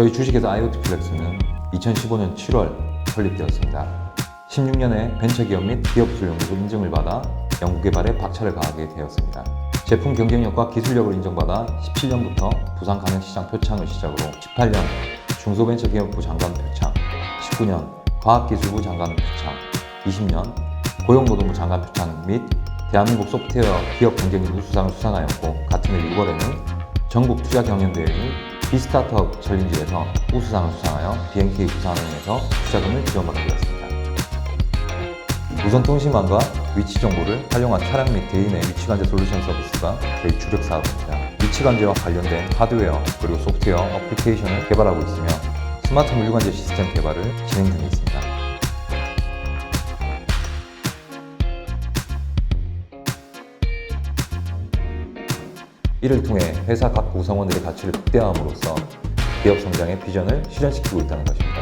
저희 주식회사 IoT 플렉스는 2015년 7월 설립되었습니다. 16년에 벤처기업 및 기업술 연구소 인증을 받아 연구개발에 박차를 가하게 되었습니다. 제품 경쟁력과 기술력을 인정받아 17년부터 부산 강연시장 표창을 시작으로 18년 중소벤처기업부 장관 표창, 19년 과학기술부 장관 표창, 20년 고용노동부 장관 표창 및 대한민국 소프트웨어 기업 경쟁력 우수상을 수상하였고 같은 해 6월에는 전국 투자 경연대회인 비스타트업 챌린지에서 우수상을 수상하여 BNK 부산은행에서 투자금을 지원받게 되었습니다. 무선통신망과 위치 정보를 활용한 차량 및 대인의 위치관제 솔루션 서비스가 저희 주력 사업입니다. 위치관제와 관련된 하드웨어 그리고 소프트웨어 어플리케이션을 개발하고 있으며 스마트 물류관제 시스템 개발을 진행 중에 있습니다. 이를 통해 회사 각 구성원들의 가치를 극대화함으로써 기업 성장의 비전을 실현시키고 있다는 것입니다.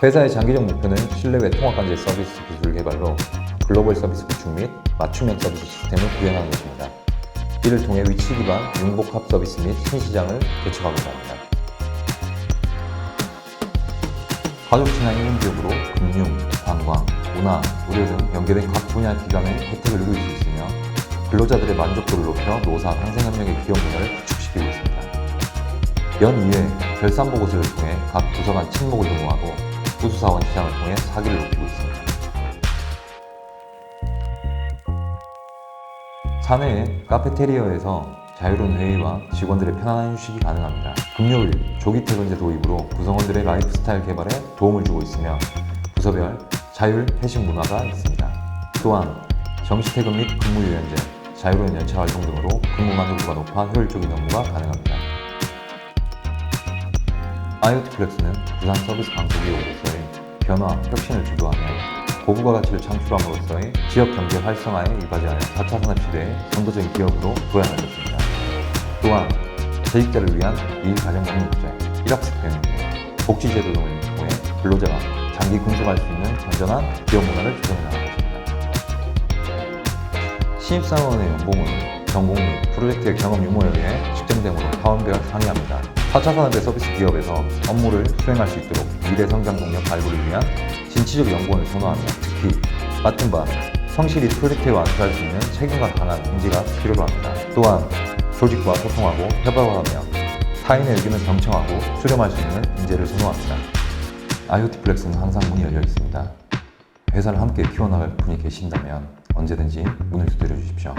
회사의 장기적 목표는 실내외 통합관제 서비스 기술 개발로 글로벌 서비스 구축 및 맞춤형 서비스 시스템을 구현하는 것입니다. 이를 통해 위치 기반 융복합 서비스 및 신시장을 개척하고자 합니다. 가족 친화 인문 기업으로 금융, 관광, 문화, 의료 등 연계된 각 분야 기관의 혜택을 누릴 수 있으며 근로자들의 만족도를 높여 노사 상생협력의 기업 문화를 구축시키고 있습니다. 연 2회 결산 보고서를 통해 각 부서 간 친목을 도모하고 우수사원 시장을 통해 사기를 높이고 있습니다. 사내의 카페테리아에서 자유로운 회의와 직원들의 편안한 휴식이 가능합니다. 금요일 조기 퇴근제 도입으로 구성원들의 라이프 스타일 개발에 도움을 주고 있으며 부서별 자율 회식 문화가 있습니다. 또한 정시 퇴근 및 근무 유연제, 자유로운 연차 활동 등으로 근무 만족도가 높아 효율적인 업무가 가능합니다. IoT 플렉스는 부산 서비스 강소기업으로서의 변화, 혁신을 주도하며 고부가 가치를 창출함으로써의 지역 경제 활성화에 이바지하는 4차 산업시대의 선도적인 기업으로 도약하겠습니다. 또한 재직자를 위한 일가정복리제, 일학습행, 복지제도 등을 통해 근로자가 장기 근속할 수 있는 건전한 기업 문화를 조성해 나갈 것입니다. 신입사원의 연봉은 전공 및 프로젝트의 경험 유무에 의해 측정됨으로 사원별 상이합니다. 4차 산업의 서비스 기업에서 업무를 수행할 수 있도록 미래 성장 동력 발굴을 위한 진취적 연구원을 선호하며 특히 맡은 바 성실히 프로젝트에 완수할 수 있는 책임감 강한 인재가 필요로 합니다. 또한 조직과 소통하고 협업하며 타인의 의견을 경청하고 수렴할 수 있는 인재를 선호합니다. IoT 플렉스는 항상 문이 열려 있습니다. 회사를 함께 키워나갈 분이 계신다면 언제든지 문을 두드려 주십시오.